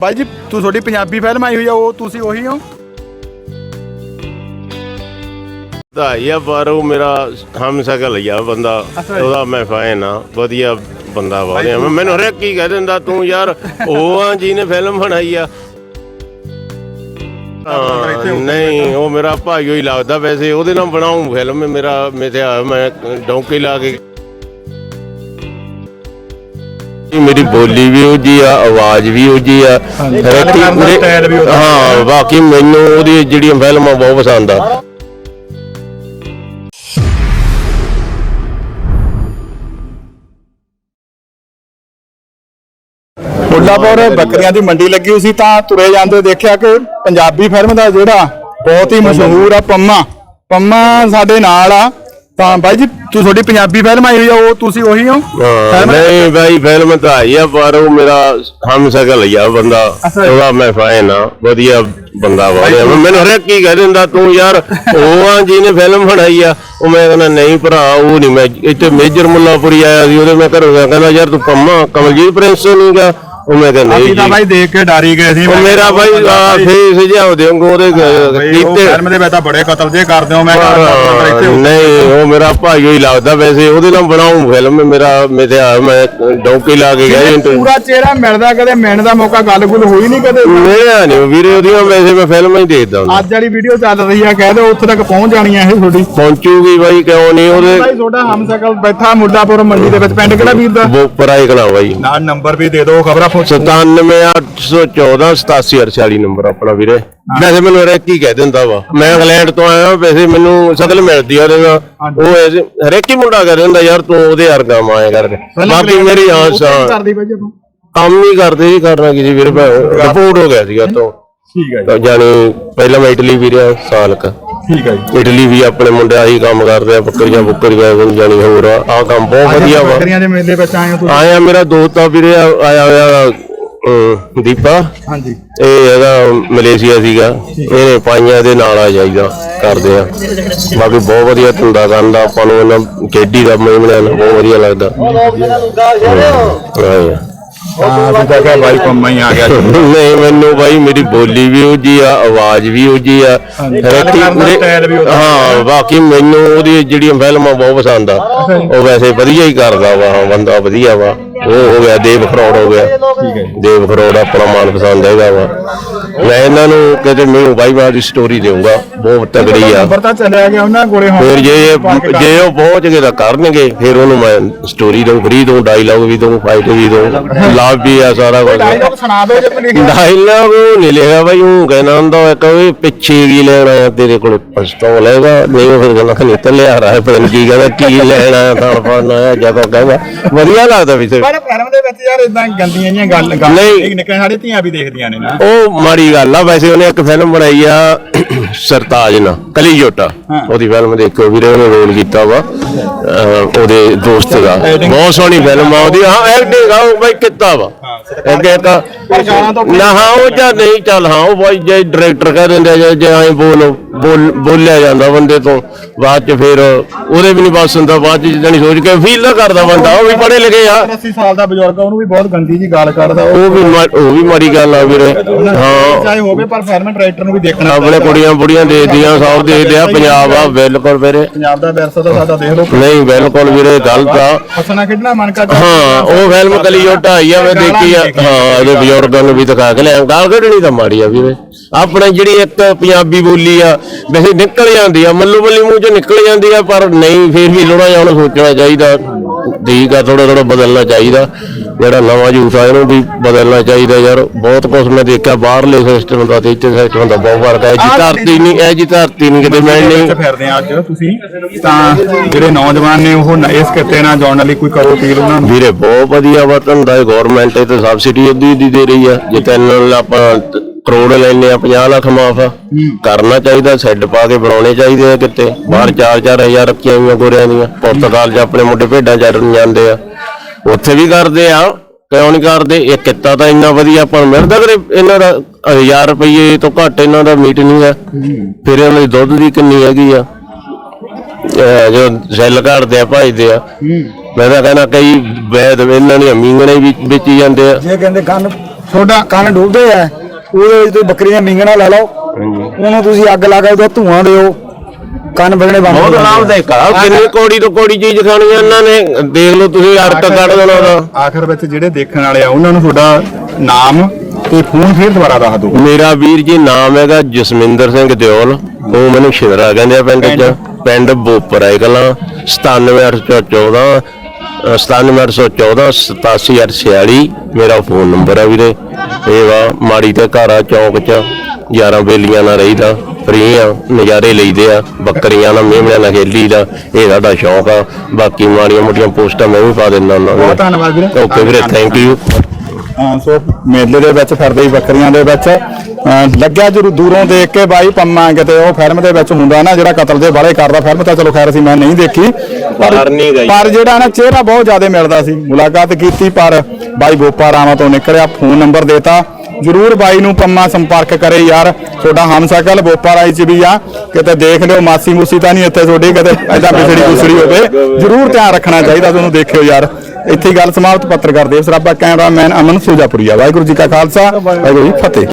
ਭਾਈ ਜੀ ਤੂੰ ਤੁਹਾਡੀ ਪੰਜਾਬੀ ਫਿਲਮ ਆਈ ਹੋਈ ਆ ਉਹ ਤੁਸੀਂ ਉਹੀ ਹੋ? ਦਾ ਇਹ ਪਰ ਉਹ ਮੇਰਾ ਹਮ ਸਕਲ ਆ ਬੰਦਾ। ਅੱਛਾ ਜੀ। ਉਹਦਾ ਮੈਂ ਫੈਨ ਆ ਵਧੀਆ ਬੰਦਾ ਵਾਲਿਆ ਮੈਨੂੰ ਹਰੇਕ ਕੀ ਕਹਿ ਦਿੰਦਾ ਤੂੰ ਯਾਰ ਉਹ ਆ ਜੀ ਨੇ ਫਿਲਮ ਬਣਾਈ ਆ। ਹਾਂ, ਨਹੀਂ ਉਹ ਮੇਰਾ ਭਾਈ ਹੀ ਲੱਗਦਾ ਵੈਸੇ ਉਹਦੇ ਨਾਲ ਬਣਾਉਂ ਫਿਲਮ ਮੇਰਾ ਮਿਥਿਆ ਮੈਂ ਡੌਂਕੀ ਲਾ ਕੇ ਮੇਰੀ ਬੋਲੀ ਵੀ ਉਹ ਜੀ ਆ ਆਵਾਜ਼ ਵੀ ਉਹ ਜੀ ਆ। ਉਹਦਾ। ਹਾਂ ਬਾਕੀ ਮੈਨੂੰ ਉਹਦੀ ਜਿਹੜੀਆਂ ਫਿਲਮਾਂ ਬਹੁਤ ਪਸੰਦ ਆ। ਮੁੱਲਾਪੁਰ ਬੱਕਰੀਆਂ ਦੀ ਮੰਡੀ ਲੱਗੀ ਹੋਈ ਸੀ ਤਾਂ ਤੁਰੇ ਜਾਂਦੇ ਦੇਖਿਆ ਕਿ ਪੰਜਾਬੀ ਫਿਲਮ ਦਾ ਜਿਹੜਾ ਬਹੁਤ ਹੀ ਮਸ਼ਹੂਰ ਆ ਪੰਮਾ। ਪੰਮਾ ਸਾਡੇ ਨਾਲ ਆ। ਤਾਂ ਬਾਈ ਜੀ ਤੂੰ ਤੁਹਾਡੀ ਪੰਜਾਬੀ ਫਿਲਮ ਆਈ ਹੋਈ ਆ ਉਹ ਤੁਸੀਂ ਉਹੀ ਹੋ? ਹਾਂ, ਨਹੀਂ ਭਾਈ ਫਿਲਮ ਤਾਂ ਆਈ ਆ ਪਰ ਉਹ ਮੇਰਾ ਹਮ ਸਕਲ ਆ ਬੰਦਾ ਅੱਛਾ। ਉਹਦਾ ਮੈਂ ਫੈਨ ਆ ਵਧੀਆ ਬੰਦਾ ਵਾਲਿਆ ਮੈਨੂੰ ਹਰੇਕ ਕੀ ਕਹਿ ਦਿੰਦਾ ਤੂੰ ਯਾਰ ਉਹ ਆ ਜੀ ਨੇ ਫਿਲਮ ਬਣਾਈ ਆ ਉਹ ਮੈਂ ਕਹਿੰਦਾ ਨਹੀਂ ਭਰਾ ਉਹ ਨਹੀਂ ਮੈਂ ਇੱਥੇ ਮੇਜਰ ਮੁੱਲਾਪੁਰੀ ਆਇਆ ਸੀ ਉਹਦੇ ਮੈਂ ਘਰੋਂ ਗਿਆ ਕਹਿੰਦਾ ਯਾਰ ਤੂੰ ਪੰਮਾ ਕਮਲਜੀਤ ਪ੍ਰਿੰਸ ਨਹੀਂ ਗਾ ਉਹ ਮੈਂ ਕਹਿੰਦਾ ਨਹੀਂ ਅਸੀਂ ਤਾਂ ਬਾਈ ਦੇਖ ਕੇ ਡਰ ਹੀ ਗਏ ਸੀ ਉਹ ਮੇਰਾ ਆ ਫੇਸ ਜਿਹਾ ਦੇਉਂਗਾ ਉਹਦੇ ਬਈ ਉਹ ਕੀਤੇ। ਫਿਲਮ ਦੇ ਵਿੱਚ ਤਾਂ ਬੜੇ ਕਤਲ ਜੇ ਕਰਦੇ ਹੋ ਮੈਂ ਹੋ। ਨਹੀਂ ਉਹ ਮੇਰਾ ਭਾਈ ਹੀ ਲੱਗਦਾ ਵੈਸੇ ਉਹਦੇ ਨਾਲ ਬਣਾਉਂ ਫਿਲਮ ਮੇਰਾ ਮਿਥਿਆ ਮੈਂ ਡੌਂਕੀ ਲਾ ਕੇ ਗਿਆ ਇੰਟਰ ਪੂਰਾ ਚਿਹਰਾ ਮਿਲਦਾ ਕਦੇ ਮਿਲਣ ਦਾ ਮੌਕਾ ਗੱਲ ਗੁੱਲ ਹੋਈ ਨਹੀਂ ਕਦੇ। ਮੇਰਾ ਨਹੀਂ ਵੀਰੇ ਉਹਦੀਆਂ ਵੈਸੇ ਮੈਂ ਫਿਲਮਾਂ ਹੀ ਦੇਖਦਾ ਹੁੰਦਾ। ਅੱਜ ਵਾਲੀ ਵੀਡੀਓ ਚੱਲ ਰਹੀ ਆ ਕਹਿ ਦਿਓ ਉੱਥੇ ਤੱਕ ਪਹੁੰਚ ਜਾਣੀ ਆ ਇਹ ਤੁਹਾਡੀ। ਪਹੁੰਚੂਗੀ ਬਾਈ ਕਿਉਂ ਨਹੀਂ ਉਹਦੇ ਭਾਈ ਤੁਹਾਡਾ ਹਮਸਕਲ ਬੈਠਾ ਮੁੱਲਾਪੁਰ ਮੰਡੀ ਦੇ ਵਿੱਚ ਪਿੰਡ ਕਿਹੜਾ ਵੀਰ ਦਾ? ਬੋਪਰ ਆਈ ਕਲਾ ਬਾਈ। ਨਾਲ ਨੰਬਰ ਵੀ ਦੇ ਦਿਓ ਖਬਰਾਂ ਪੁੱਛ 97814 8748 ਨੰਬਰ ਆਪਣਾ ਵੀਰੇ। ਵੈਸੇ ਮੈਨੂੰ ਹਰੇਕ ਹੀ ਕਹਿ ਦਿੰਦਾ ਵਾ? ਮੈਂ ਇੰਗਲੈਂਡ ਤੋਂ ਆਇਆ ਵੈਸੇ ਮੈਨੂੰ ਸ਼ਕਲ ਮਿਲਦੀ ਆ ਉਹਦੇ ਨਾਲ। ਉਹ ਐਸੇ ਹਰੇਕ ਹੀ ਮੁੰਡਾ ਕਹਿ ਦਿੰਦਾ ਯਾਰ ਤੂੰ ਉਹਦੇ ਵਰਗਾ ਮਾਇਆ ਕਰਕੇ ਬਾਕੀ ਮੇਰੀ ਆਸ ਆ। ਕੰਮ ਹੀ ਕਰਦੇ ਸੀ ਕਰਨਾ ਕੀ ਸੀ ਵੀਰੇ ਰਿਪੋਰਟ ਹੋ ਗਿਆ ਸੀਗਾ ਤੋਂ ਠੀਕ ਹੈ ਤਾਂ ਜਾਣੀ ਪਹਿਲਾਂ ਮੈਂ ਇਟਲੀ ਵੀ ਰਿਹਾ ਸਾਲ ਕ ਠੀਕ ਹੈ ਜੀ। ਇਟਲੀ ਵੀ ਆਪਣੇ ਮੁੰਡੇ ਆਹੀ ਕੰਮ ਕਰਦੇ ਆ ਬੱਕਰੀਆਂ ਬੁੱਕਰੀਆਂ ਜਾਣੀ ਹੋਰ ਆ ਆਹ ਕੰਮ ਬਹੁਤ ਵਧੀਆ ਵਾ। ਬੱਕਰੀਆਂ ਦੇ ਮੇਲੇ ਵਿੱਚ ਆਏ ਹੋ ਤੁਸੀਂ? ਆਇਆ ਮੇਰਾ ਦੋਸਤ ਆ ਵੀਰੇ ਆ- ਆਇਆ ਹੋਇਆ ਦੀਪਾ। ਹਾਂਜੀ। ਇਹ ਹੈਗਾ ਮਲੇਸ਼ੀਆ ਸੀਗਾ। ਇਹਨੇ ਪਾਈਆਂ ਦੇ ਨਾਲ ਆ ਜਾਈਦਾ ਕਰਦੇ ਆ। ਬਾਕੀ ਬਹੁਤ ਵਧੀਆ ਧੰਦਾ ਕਰਦਾ ਆਪਾਂ ਨੂੰ ਇਹਨਾਂ ਖੇਡੀ ਦਾ ਮੇਮਣਿਆਂ ਨੂੰ ਬਹੁਤ ਵਧੀਆ ਲੱਗਦਾ ਹਾਂ ਹਾਂ ਤੂੰ ਤਾਂ ਕਿਹਾ ਬਾਈ ਪੰਮਾ ਹੀ ਆ ਗਿਆ ਨਹੀਂ ਮੈਨੂੰ ਬਾਈ ਮੇਰੀ ਬੋਲੀ ਵੀ ਉਹ ਜੀ ਆ ਆਵਾਜ਼ ਵੀ ਉਹ ਜੀ ਆ। ਹਾਂ ਬਾਕੀ ਮੈਨੂੰ ਉਹਦੀ ਜਿਹੜੀਆਂ ਫਿਲਮਾਂ ਬਹੁਤ ਪਸੰਦ ਆ ਉਹ ਵੈਸੇ ਵਧੀਆ ਹੀ ਕਰਦਾ ਵਾ ਹਾਂ, ਬੰਦਾ ਵਧੀਆ ਵਾ। ਉਹ ਹੋ ਗਿਆ ਦੇਵ ਖਰੋੜ ਹੋ ਗਿਆ। ਠੀਕ ਹੈ ਜੀ। ਦੇਵ ਖਰੋੜ ਆਪਣਾ ਮਨ ਪਸੰਦ ਹੈਗਾ ਵਾ। ਮੈਂ ਇਹਨਾਂ ਨੂੰ ਕਿਤੇ ਮੈਨੂੰ ਬਾਈ ਬਾਈ ਦੀ ਸਟੋਰੀ ਦੇਊਂਗਾ ਬਹੁਤ ਤਗੜੀ ਆ। ਨੰਬਰ ਤਾਂ ਚੱਲਿਆ ਗਿਆ ਉਹਨਾਂ ਕੋਲੇ ਹੁਣ ਫਿਰ ਜੇ ਜੇ ਉਹ ਪਹੁੰਚ ਗਏ ਤਾਂ ਕਰਨਗੇ ਫਿਰ ਉਹਨੂੰ ਮੈਂ ਸਟੋਰੀ ਦਊਂ ਫਰੀ ਦਊਂ ਡਾਇਲੌਗ ਵੀ ਦਊਂ ਫਾਈਟ ਵੀ ਦਊਂ ਲਾਭ ਵੀ ਆ ਸਾਰਾ ਕੁਝ ਡਾਇਲੌਗ ਸੁਣਾ ਦਿਓ ਜੇ ਕੋਈ ਡਾਇਲੌਗ ਨਹੀਂ ਲਿਖਿਆ ਬਾਈ ਉਹ ਕਹਿੰਦਾ ਹੁੰਦਾ ਇੱਕ ਵੀ ਪਿੱਛੇ ਕੀ ਲੈਣਾ ਹੈ ਤੇਰੇ ਕੋਲ ਪਿਸਤੌਲ ਹੈਗਾ ਨਹੀਂ ਫਿਰ ਕਹਿੰਦਾ ਨਹੀਂ ਤੇ ਲਿਆ ਰਹਾ ਪਤਾ ਨੀ ਕੀ ਕਹਿੰਦਾ ਕੀ ਲੈਣਾ ਹੈ ਤਾਂ ਫੜਨਾ ਹੈ ਜਦੋਂ ਕਹਿੰਦਾ। ਵਧੀਆ ਲੱਗਦਾ ਵੀ ਤੇ ਪਰ ਫਿਲਮ ਦੇ ਵਿੱਚ ਯਾਰ ਇਦਾਂ ਗੰਦੀਆਂ ਜੀਆਂ ਗੱਲ ਗੱਲ ਨਹੀਂ। ਨਿੱਕੇ ਸਾਡੇ ਧੀਆਂ ਵੀ ਦੇਖਦੀਆਂ ਨੇ ਨਾ। ਉਹ ਮਾੜੀ ਗੱਲ ਆ। ਵੈਸੇ ਉਹਨੇ ਇੱਕ ਫਿਲਮ ਬਣਾਈ ਆ ਸਰਤਾਜ ਨਾਲ ਕਲੀ ਜੋਟਾ। ਉਹਦੀ ਫਿਲਮ ਦੇਖੋ ਵੀਰੇ ਉਹਨੇ ਰੋਲ ਕੀਤਾ ਵਾ ਅਹ ਉਹਦੇ ਦੋਸਤ ਦਾ। ਬਹੁਤ ਸੋਹਣੀ ਫਿਲਮ ਆ ਉਹਦੀ। ਹਾਂ ਐਕਟਿੰਗ ਆ ਉਹ ਬਾਈ ਕੀਤਾ ਵਾ। ਅੱਗੇ ਇੱਕ ਪਰ ਗਾਣਾ ਤਾਂ ਨਾ ਹਾਂ ਉਹ ਜਾਂ ਨਹੀਂ ਚੱਲ ਹਾਂ ਉਹ ਬਾਈ ਜੇ ਡਾਇਰੈਕਟਰ ਕਹਿ ਦਿੰਦੇ ਜੇ- ਜੇ ਐਂ ਬੋਲ ਬੋਲ ਬੋਲਿਆ ਜਾਂਦਾ ਬੰਦੇ ਤੋਂ ਬਾਅਦ ਚ ਫਿਰ ਉਹਦੇ ਵੀ ਨਹੀਂ ਬਸ ਹੁੰਦਾ ਬਾਅਦ ਚ ਜਿੱਦਾਂ ਨਹੀਂ ਸੋਚ ਕੇ ਫੀਲ ਨਾ ਕਰਦਾ ਬੰਦਾ ਉਹ ਵੀ ਪੜ੍ਹੇ ਲਿਖੇ ਆ। 80 ਸਾਲ ਦਾ ਬਜ਼ੁਰਗ ਆ, ਉਹਨੂੰ ਵੀ ਬਹੁਤ ਗੰਦੀ ਜੀ ਗੱਲ ਕਰਦਾ ਉਹ। ਉਹ ਵੀ ਮਾ- ਉਹ ਵੀ ਮਾੜੀ ਗੱਲ ਆ ਵੀਰੇ ਹਾਂ। ਚਾਹੇ ਹੋਵੇ ਪਰ ਫਿਲਮ ਡਾਇਰੈਕਟਰ ਨੂੰ ਵੀ ਦੇਖਣਾ ਆਪਣੇ ਕੁੜੀਆਂ ਬੁੜੀਆਂ ਦੇਖਦੀਆਂ ਸਭ ਦੇਖਦੇ ਆ ਪੰਜਾਬ ਆ ਬਿਲਕੁਲ ਵੀਰੇ। ਪੰਜਾਬ ਦਾ ਵਿਰਸਾ ਤਾਂ ਸਾਡਾ ਦੇਖ ਲਓ। ਨਹੀਂ ਬਿਲਕੁਲ ਵੀਰੇ ਗਲਤ ਆ। ਹੱਸਣਾ ਖੇਡਣਾ ਮਨ ਕਰਦਾ। ਹਾਂ ਉਹ ਫਿਲਮ ਕਲੀਓਟਾ ਆਈ ਆ ਮੈਂ ਦੇਖੀ ਆ। ਹਾਂ ਇਹਦੇ ਬਜ਼ੁਰਗਾਂ ਨੂੰ ਵੀ ਦਿਖਾ ਕੇ ਲਿਆ ਗਾਲ ਕੱਢਣੀ ਤਾਂ ਮਾੜੀ ਆ ਵੀਰੇ। ਆਪਣੇ ਜਿਹੜੀ ਇੱਕ ਪੰਜਾਬੀ ਬੋਲੀ ਆ, ਵੈਸੇ ਨਿਕਲ ਜਾਂਦੀ ਆ, ਮੱਲੂ ਮੱਲੀ ਮੂੰਹ ਚੋਂ ਨਿਕਲ ਜਾਂਦੀ ਆ, ਪਰ ਨਹੀਂ, ਫੇਰ ਵੀ ਲੋੜਾ ਜਿਹਾ ਉਹਨੂੰ ਸੋਚਣਾ ਚਾਹੀਦਾ। ਠੀਕ ਆ ਥੋੜਾ ਥੋੜਾ ਬਦਲਣਾ ਚਾਹੀਦਾ। ਜਿਹੜਾ ਨਵਾਂ ਯੂਥ ਆ ਇਹਨੂੰ ਵੀ ਬਦਲਣਾ ਚਾਹੀਦਾ ਯਾਰ। ਬਹੁਤ ਕੁਝ ਮੈਂ ਦੇਖਿਆ ਬਾਹਰਲੇ ਸਿਸਟਮ ਦਾ ਤੇ ਇੱਥੇ ਸਿਸਟਮ ਦਾ ਬਹੁਤ ਫ਼ਰਕ ਹੈ ਜੀ ਧਰਤੀ ਨਹੀਂ ਇਹ ਜੀ ਧਰਤੀ ਨਹੀਂ ਕਿਤੇ ਮਿਲਣੀ ਵਿੱਚ ਫਿਰਦੇ ਆ ਅੱਜ ਤੁਸੀਂ? ਤਾਂ ਜਿਹੜੇ ਨੌਜਵਾਨ ਨੇ ਉਹ ਇਸ ਕਿੱਤੇ ਨਾਲ ਜੁੜਨ ਲਈ ਕੋਈ ਕਰੋ ਅਪੀਲ ਉਹਨਾਂ ਨੂੰ? ਵੀਰੇ ਬਹੁਤ ਵਧੀਆ ਵਾ ਧੰਦਾ ਹੈ ਗਵਰਨਮੈਂਟ ਇਹ ਤੇ ਸਬਸਿਡੀ ਉਹਦੀ ਦੀ ਦੇ ਰਹੀ ਆ। ਜੇ ਤਿੰਨ ਆਪਾਂ ਕਰੋੜ ਲੈਨੇ ਆ 50 ਲੱਖ ਮਾਫ ਕਰਨਾ ਚਾਹੀਦਾ ਸੈੱਡ ਪਾ ਕੇ ਬਣਾਉਣੇ ਚਾਹੀਦੇ ਆ ਕਿਤੇ। ਬਾਹਰ 4-4 ਹਜ਼ਾਰ ਰੱਖੀਆਂ ਹੋਈਆਂ ਗੋਰਿਆਂ ਦੀਆਂ। ਪੁਰਤਗਾਲ 'ਚ ਆਪਣੇ ਮੁੰਡੇ ਭੇਡਾਂ ਚਰਨ ਜਾਂਦੇ ਆ। ਉੱਥੇ ਵੀ ਕਰਦੇ ਆ ਕਿਉਂ ਨਹੀਂ ਕਰਦੇ? ਇਹ ਕਿੱਤਾ ਤਾਂ ਇੰਨਾ ਵਧੀਆ ਆਪਾਂ ਨੂੰ ਮਿਲਦਾ ਕਰੇ ਇਹਨਾਂ ਦਾ 1000 ਰੁਪਏ ਤੋਂ ਘੱਟ ਇਹਨਾਂ ਦਾ ਮੀਟ ਨਹੀਂ ਆ ਫਿਰ ਇਹਨਾਂ ਦੀ ਦੁੱਧ ਦੀ ਕਿੰਨੀ ਹੈਗੀ ਆ? ਜੋ ਸੈੱਲ ਘੜਦੇ ਆ ਭਾਈਦੇ ਆ। ਮੈਂ ਤਾਂ ਕਹਿੰਦਾ ਕਈ ਵੈਦ ਇਹਨਾਂ ਦੀਆਂ ਮੀਂਗਣੇ ਵੀ ਵੇਚੀ ਜਾਂਦੇ ਆ। ਜੇ ਕਹਿੰਦੇ ਗਨ ਤੁਹਾਡਾ ਕੰਨ ਡੁੱਬਦੇ ਆ ਉਹਦੇ ਵਿੱਚ ਤੁਸੀਂ ਬੱਕਰੀਆਂ ਮੀਂਗਣਾ ਲਾ ਲਓ। ਉਹਨੂੰ ਤੁਸੀਂ ਅੱਗ ਲਾ ਕੇ ਉਹਦਾ ਧੂਆਂ ਦਿਓ। ਕੰਨ ਵੱਜਣੇ ਬੰਦ ਹੋ ਬਹੁਤ ਜਾਂਦੇ ਆ। ਕਿੰਨੀ ਕੋੜੀ ਤੋਂ ਕੋੜੀ ਚੀਜ਼ ਖਾਣੀ ਆ ਇਹਨਾਂ ਨੇ? ਦੇਖ ਲਓ ਤੁਸੀਂ ਅਰਥ ਕੱਢ ਦੇਣਾ ਉਹਦਾ। ਆਖਰ ਵਿੱਚ ਜਿਹੜੇ ਦੇਖਣ ਵਾਲੇ ਆ ਉਹਨਾਂ ਨੂੰ ਤੁਹਾਡਾ ਨਾਮ ਤੇ ਫੋਨ ਫੇਰ ਦੁਬਾਰਾ ਦੱਸ ਦਿਓ। ਮੇਰਾ ਵੀਰ ਜੀ ਨਾਮ ਹੈਗਾ ਜਸਮਿੰਦਰ ਸਿੰਘ ਦਿਓਲ। ਉਹ ਮੈਨੂੰ ਸ਼ਿਵਰਾ ਕਹਿੰਦੇ ਆ ਪਿੰਡ ਚ। ਪਿੰਡ? ਬੋਪਰ ਹੈ ਕਲਾਂ 97814 ਅ, 97814 87846 ਮੇਰਾ ਫੋਨ ਨੰਬਰ ਆ ਵੀਰੇ। ਇਹ ਵਾ ਮਾੜੀ ਤੇ ਘਾਰਾ ਚੌਕ ਚ। 11 ਬੇਲੀਆਂ ਨਾਲ ਰਹੀਦਾ। ਫਰੀ ਆ ਨਜ਼ਾਰੇ ਲਈਦੇ ਆ ਬੱਕਰੀਆਂ ਨਾਲ ਮੇਮਣਿਆਂ ਨਾਲ ਖੇਲੀ ਦਾ ਇਹ ਸਾਡਾ ਸ਼ੌਕ ਆ। ਬਾਕੀ ਮਾੜੀਆਂ ਮੋਟੀਆਂ ਪੋਸਟਾਂ ਮੈਂ ਵੀ ਪਾ ਦਿੰਦਾ ਉਹਨਾਂ ਬਹੁਤ ਧੰਨਵਾਦ ਵੀਰੇ। ਓਕੇ ਵੀਰੇ ਥੈਂਕ ਯੂ ਹਾਂ ਸੋ ਮੇਲੇ ਦੇ ਵਿੱਚ ਫਿਰਦੇ ਹੀ ਬੱਕਰੀਆਂ ਦੇ ਵਿੱਚ। ਅਹ ਲੱਗਿਆ ਜਰੂ ਦੂਰੋਂ ਦੇਖ ਕੇ ਬਾਈ ਪੰਮਾ ਕਿਤੇ ਉਹ ਫਿਲਮ ਦੇ ਵਿੱਚ ਹੁੰਦਾ ਨਾ ਜਿਹੜਾ ਕਤਲ ਦੇ ਬਾਰੇ ਕਰਦਾ ਫਿਲਮ ਤਾਂ ਚਲੋ ਖੈਰ ਅਸੀਂ ਮੈਂ ਨਹੀਂ ਦੇਖੀ। ਪਰ ਗਈ। ਪਰ ਜਿਹੜਾ ਨਾ ਚਿਹਰਾ ਬਹੁਤ ਜ਼ਿਆਦਾ ਮਿਲਦਾ ਸੀ। ਮੁਲਾਕਾਤ ਕੀਤੀ ਪਰ ਬਾਈ ਬੋਪਾ ਰਾਮਾ ਤੋਂ ਨਿਕਲਿਆ ਫੋਨ ਨੰਬਰ ਦੇਤਾ। ਜਰੂਰ ਬਾਈ ਨੂੰ ਪੰਮਾ ਸੰਪਰਕ ਕਰੇ ਯਾਰ। ਤੁਹਾਡਾ ਹਮਸ਼ਕਲ ਬੋਪਾ ਰਾਈ ਚ ਵੀ ਆ। ਕਿਤੇ ਦੇਖ ਲਿਓ, ਮਾਸੀ ਮੂਸੀ ਤਾਂ ਨਹੀਂ ਇੱਥੇ ਤੁਹਾਡੀ, ਕਿਤੇ ਐਦਾਂ ਪਿਛੜੀ ਕੁਸੜੀ ਹੋਵੇ। ਜਰੂਰ ਧਿਆਨ ਰੱਖਣਾ ਚਾਹੀਦਾ ਤੁਹਾਨੂੰ ਦੇਖਿਓ ਯਾਰ। ਇੱਥੇ ਗੱਲ ਸਮਾਪਤ ਪੱਤਰਕਾਰ ਦੇਵ ਸਰਾਭਾ, ਕੈਮਰਾਮੈਨ ਅਮਨ ਸੂਜਾਪੁਰੀਆ। ਵਾਹਿਗੁਰੂ ਜੀ ਕਾ ਖਾਲਸਾ, ਵਾਹਿਗੁਰੂ ਜੀ ਫਤਿਹ।